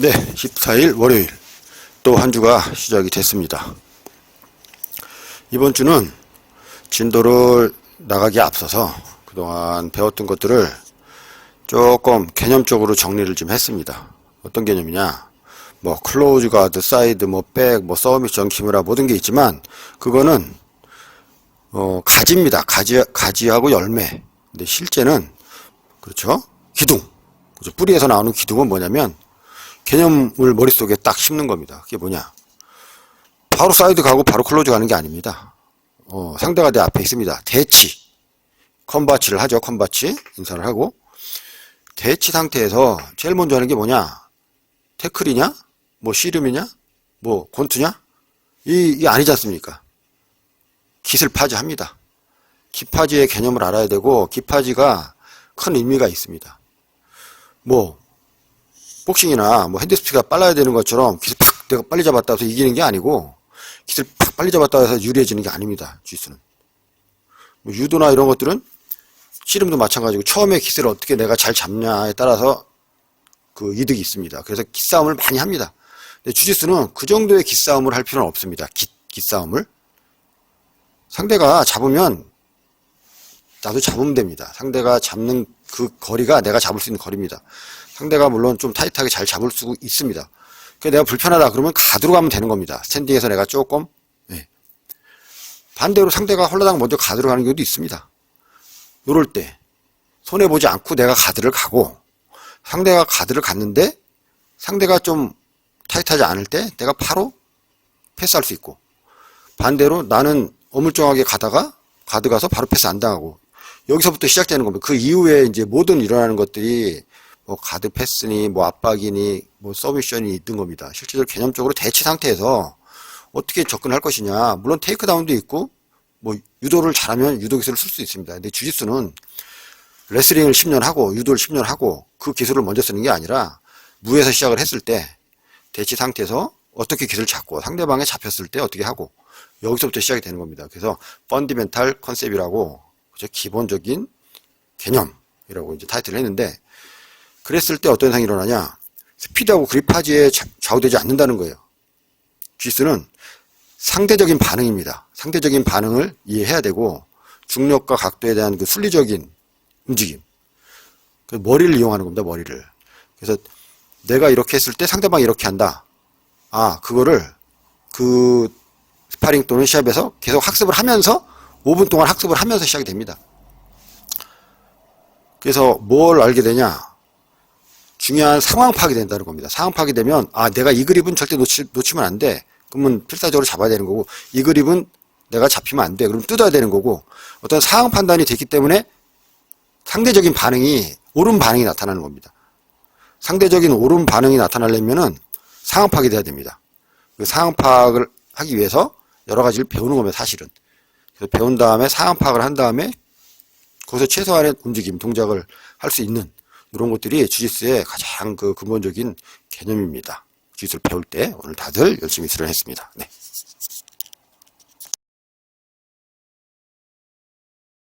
네, 14일 월요일 또 한 주가 시작이 됐습니다. 이번 주는 진도를 나가기에 앞서서 그동안 배웠던 것들을 조금 개념적으로 정리를 좀 했습니다. 어떤 개념이냐? 뭐 클로즈 가드, 사이드, 뭐 백, 뭐 서밋, 정키무라 모든 게 있지만 그거는 어 가지입니다. 가지 가지하고 열매. 근데 실제는 그렇죠? 기둥. 그죠? 뿌리에서 나오는 기둥은 뭐냐면 개념을 머릿속에 딱 심는 겁니다. 그게 뭐냐? 바로 사이드 가고 바로 클로즈 가는 게 아닙니다. 어, 상대가 내 앞에 있습니다. 대치. 컨바치를 하죠. 컨바치. 인사를 하고. 대치 상태에서 제일 먼저 하는 게 뭐냐? 태클이냐? 뭐 씨름이냐? 뭐 권투냐? 이, 이 아니지 않습니까? 기술 파지 합니다. 기파지의 개념을 알아야 되고 기파지가 큰 의미가 있습니다. 뭐 복싱이나 뭐 핸드스피가 빨라야 되는 것처럼 기술 팍 내가 빨리 잡았다 해서 이기는 게 아니고 기술 팍 빨리 잡았다 해서 유리해지는 게 아닙니다. 주짓수는. 뭐 유도나 이런 것들은 씨름도 마찬가지고 처음에 기술을 어떻게 내가 잘 잡냐에 따라서 그 이득이 있습니다. 그래서 기싸움을 많이 합니다. 근데 주짓수는 그 정도의 기싸움을 할 필요는 없습니다. 기, 기싸움을. 상대가 잡으면 나도 잡으면 됩니다. 상대가 잡는 그 거리가 내가 잡을 수 있는 거리입니다. 상대가 물론 좀 타이트하게 잘 잡을 수 있습니다. 그 내가 불편하다 그러면 가드로 가면 되는 겁니다. 스탠딩에서 내가 조금 예. 반대로 상대가 홀라당 먼저 가드로 가는 경우도 있습니다. 요럴 때 손해 보지 않고 내가 가드를 가고 상대가 가드를 갔는데 상대가 좀 타이트하지 않을 때 내가 바로 패스할 수 있고 반대로 나는 어물쩡하게 가다가 가드 가서 바로 패스 안 당하고 여기서부터 시작되는 겁니다. 그 이후에 이제 모든 일어나는 것들이 뭐 가드 패스니 뭐 압박이니 뭐 서비션이 있던 겁니다. 실제로 개념적으로 대치 상태에서 어떻게 접근할 것이냐. 물론 테이크다운도 있고 뭐 유도를 잘하면 유도 기술을 쓸 수 있습니다. 근데 주짓수는 레슬링을 10년 하고 유도를 10년 하고 그 기술을 먼저 쓰는 게 아니라 무에서 시작을 했을 때 대치 상태에서 어떻게 기술을 잡고 상대방에 잡혔을 때 어떻게 하고 여기서부터 시작이 되는 겁니다. 그래서 펀디멘탈 컨셉이라고 그죠? 기본적인 개념이라고 이제 타이틀을 했는데 그랬을 때 어떤 현상이 일어나냐? 스피드하고 그립파지에 좌- 좌우되지 않는다는 거예요. 쥐스는 상대적인 반응입니다. 상대적인 반응을 이해해야 되고 중력과 각도에 대한 그 순리적인 움직임. 그 머리를 이용하는 겁니다. 머리를. 그래서 내가 이렇게 했을 때 상대방이 이렇게 한다. 아, 그거를 그 스파링 또는 시합에서 계속 학습을 하면서 5분 동안 학습을 하면서 시작이 됩니다. 그래서 뭘 알게 되냐? 중요한 상황 파악이 된다는 겁니다. 상황 파악이 되면 아 내가 이 그립은 절대 놓치, 놓치면 안 돼. 그러면 필사적으로 잡아야 되는 거고 이 그립은 내가 잡히면 안 돼. 그럼 뜯어야 되는 거고 어떤 상황 판단이 됐기 때문에 상대적인 반응이 옳은 반응이 나타나는 겁니다. 상대적인 옳은 반응이 나타나려면은 상황 파악이 돼야 됩니다. 그 상황 파악을 하기 위해서 여러 가지를 배우는 겁니다. 사실은. 그래서 배운 다음에 상황 파악을 한 다음에 거기서 최소한의 움직임, 동작을 할 수 있는 이런 것들이 주짓수의 가장 그 근본적인 개념입니다. 주짓수를 배울 때 오늘 다들 열심히 수련했습니다. 네.